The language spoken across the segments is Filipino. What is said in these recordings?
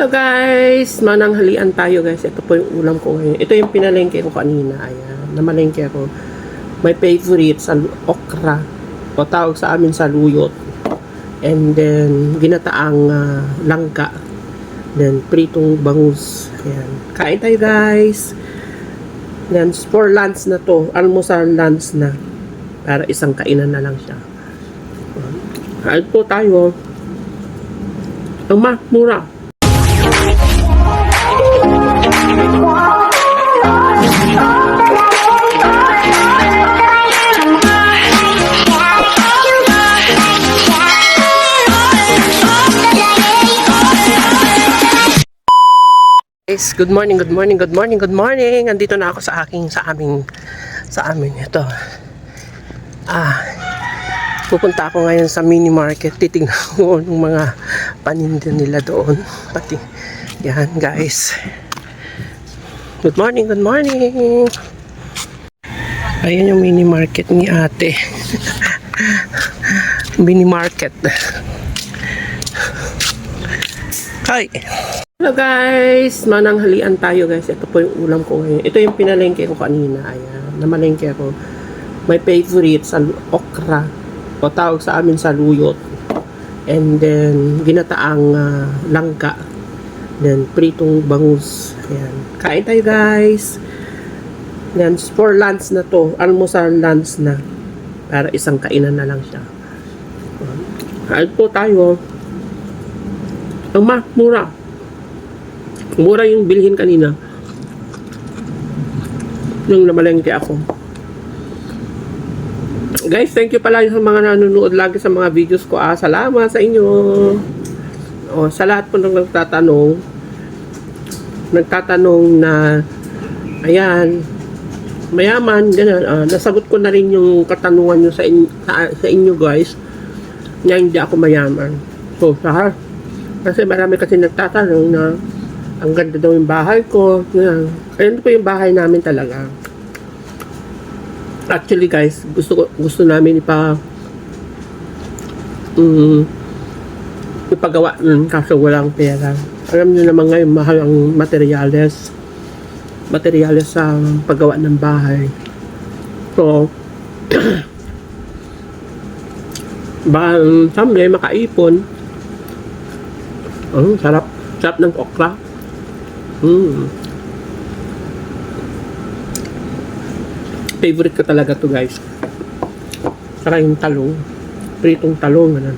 Hello guys! Mananghalian tayo guys. Ito po yung ulam ko ngayon. Ito yung pinalengke ko kanina. Ayan. Namalengke ako. My favorite sa okra. O tawag sa amin sa luyot. And then, ginataang ah, langka. Then, pritong bangus. Ayan. Kain tayo guys! Then, for lunch na to. Almusal lunch na. Para isang kainan na lang siya. Kain po tayo. Ang mura. Guys, good morning, good morning, good morning, good morning. Andito na ako sa aking, sa aming, sa amin ito. Ah, pupunta ako ngayon sa mini market. Titingnan ko yung mga paninda nila doon. Pati, yan guys. Good morning, good morning. Ayan yung mini market ni ate. mini market. Hi! Hello guys! Mananghalian tayo guys. Ito po yung ulam ko ngayon. Ito yung pinalengke ko kanina. Ayan. Namalengke ako. My favorite sa okra. O tawag sa amin sa luyot. And then, ginataang ah, langka. Then, pritong bangus. Ayan. Kain tayo guys! Yan, for lunch na to. Almusal lunch na. Para isang kainan na lang siya. Kain po tayo. Ang ma, mura. Mura yung bilhin kanina. Nung namalengke ako. Guys, thank you pala sa mga nanonood lagi sa mga videos ko. Ah, salamat sa inyo. O, sa lahat po nang nagtatanong, nagtatanong na, ayan, mayaman, ganun. Ah, nasagot ko na rin yung katanungan nyo sa, in, sa, sa inyo guys, na hindi ako mayaman. So, sa kasi marami kasi nagtatanong na ang ganda daw yung bahay ko. Ayun po yung bahay namin talaga. Actually guys, gusto ko gusto namin ipa um, ipagawa nun kaso walang pera. Alam niyo naman ngayon mahal ang materyales. Materyales sa paggawa ng bahay. So, ba, someday makaipon, ang sarap. Sarap ng okra. Mm. Favorite ko talaga to guys. Saka yung talong. Pritong talong. Ganun.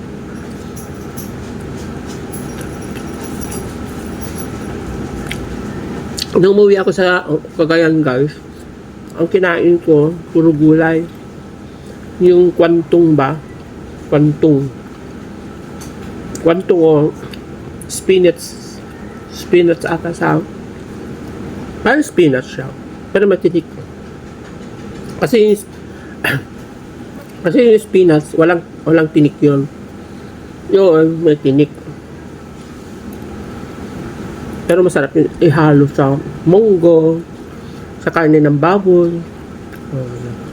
Nung umuwi ako sa Cagayan guys, ang kinain ko, puro gulay. Yung kwantong ba? Kwantong. Kwantong o spinach spinach ata sa parang spinach siya pero matinik kasi kasi yung spinach walang walang tinik yun. Yun may tinik. Pero masarap yun. Ihalo sa munggo sa karne ng baboy. uh,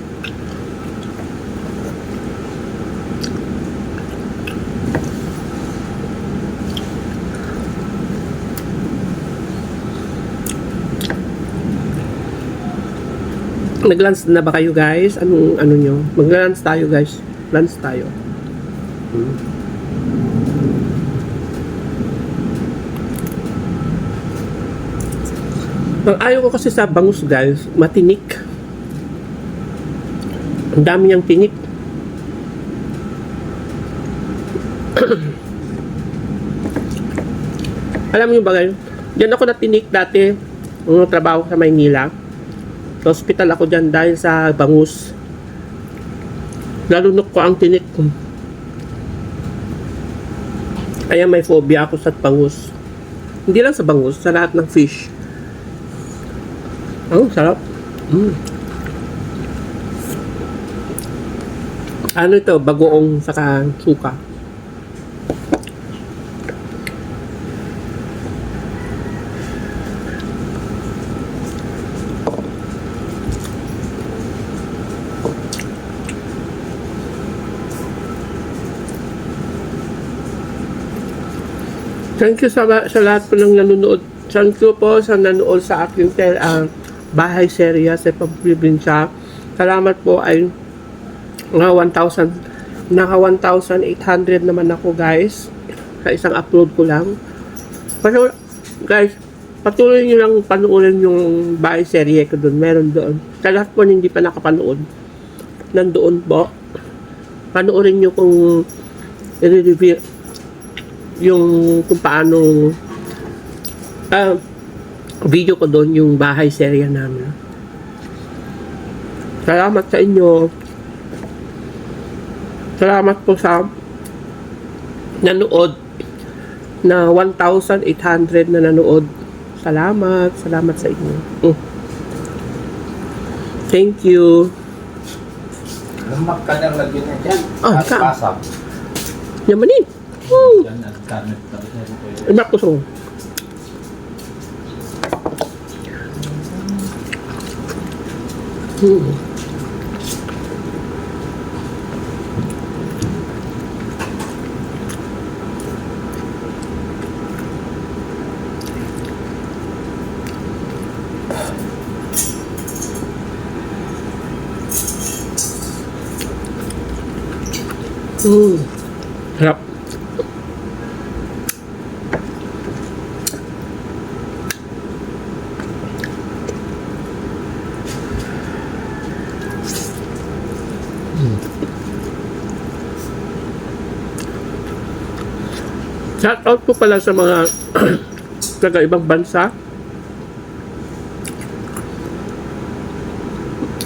Nag-lunch na ba kayo guys? Anong ano nyo? Mag-lunch tayo guys. Lunch tayo. Hmm. Ang ayaw ko kasi sa bangus guys, matinik. Ang dami niyang tinik. Alam niyo ba guys? Diyan ako natinik dati. Nung trabaho sa Maynila. Hospital ako dyan dahil sa bangus. Nalunok ko ang tinik ko. Kaya may phobia ako sa bangus. Hindi lang sa bangus, sa lahat ng fish. Oh, sarap. Mm. Ano ito? Bagoong saka suka. Thank you sa, sa lahat po ng nanonood. Thank you po sa nanonood sa aking tel, ah, bahay serya sa pagbibinsya. Salamat po ay mga 1,000 naka 1,800 naman ako guys sa isang upload ko lang. Pero guys, patuloy nyo lang panuorin yung bahay serye ko doon. Meron doon. Sa lahat po hindi pa nakapanood, nandoon po. Panoorin nyo kung i-review yung kung paano ah, video ko doon yung bahay serya namin. Salamat sa inyo. Salamat po sa nanood na 1,800 na nanood. Salamat. Salamat sa inyo. Mm. Thank you. Lumak ka ng lagyan niya dyan. At ka. pasab. Yamanin. Woo! Yan ang gamit pa rin ko yun. Iba ko so. Hmm. Hmm. Sarap. Shout out po pala sa mga taga ibang bansa.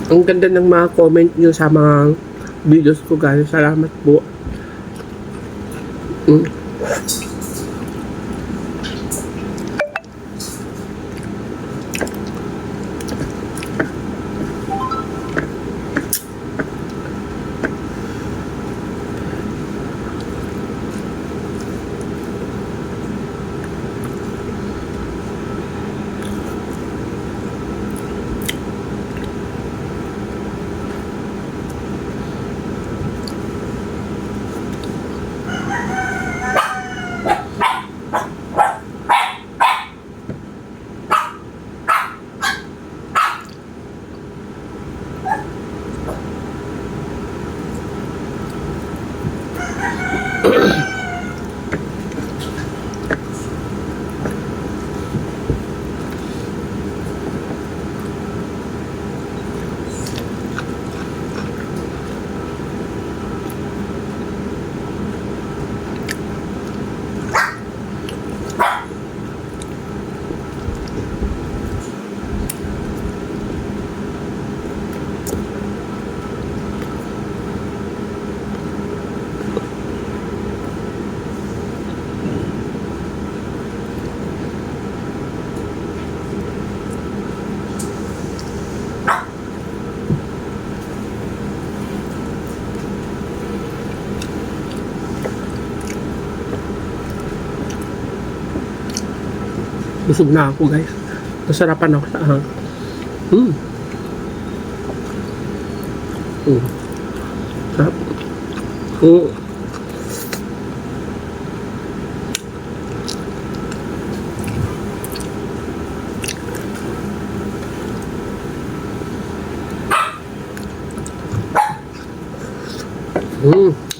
Ang ganda ng mga comment nyo sa mga videos ko guys. Salamat po. Mm. Busog na ako guys. Nasarapan ako sa ahang. Mm. Mm. Sarap. Mm. Mm.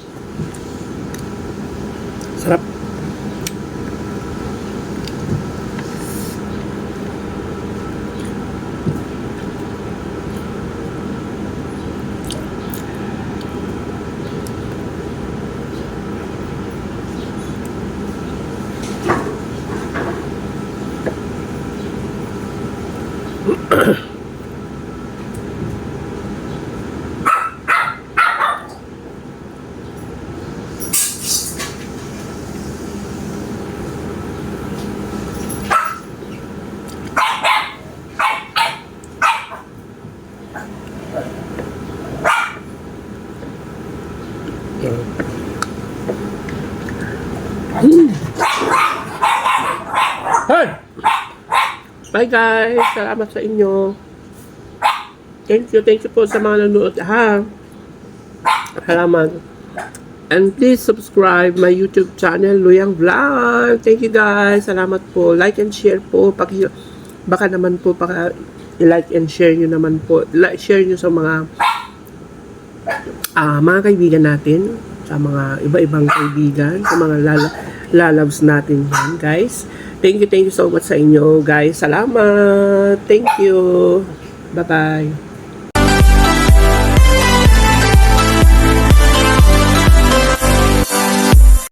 Bye guys! Salamat sa inyo. Thank you, thank you po sa mga nanonood. Ha? Salamat. And please subscribe my YouTube channel, Luyang Vlog. Thank you guys. Salamat po. Like and share po. Paki, baka naman po, baka like and share nyo naman po. Like, share nyo sa mga ah mga kaibigan natin. Sa mga iba-ibang kaibigan. Sa mga lala, lalabs natin yan, guys. Thank you, thank you so much sa inyo, guys. Salamat. Thank you. Bye-bye.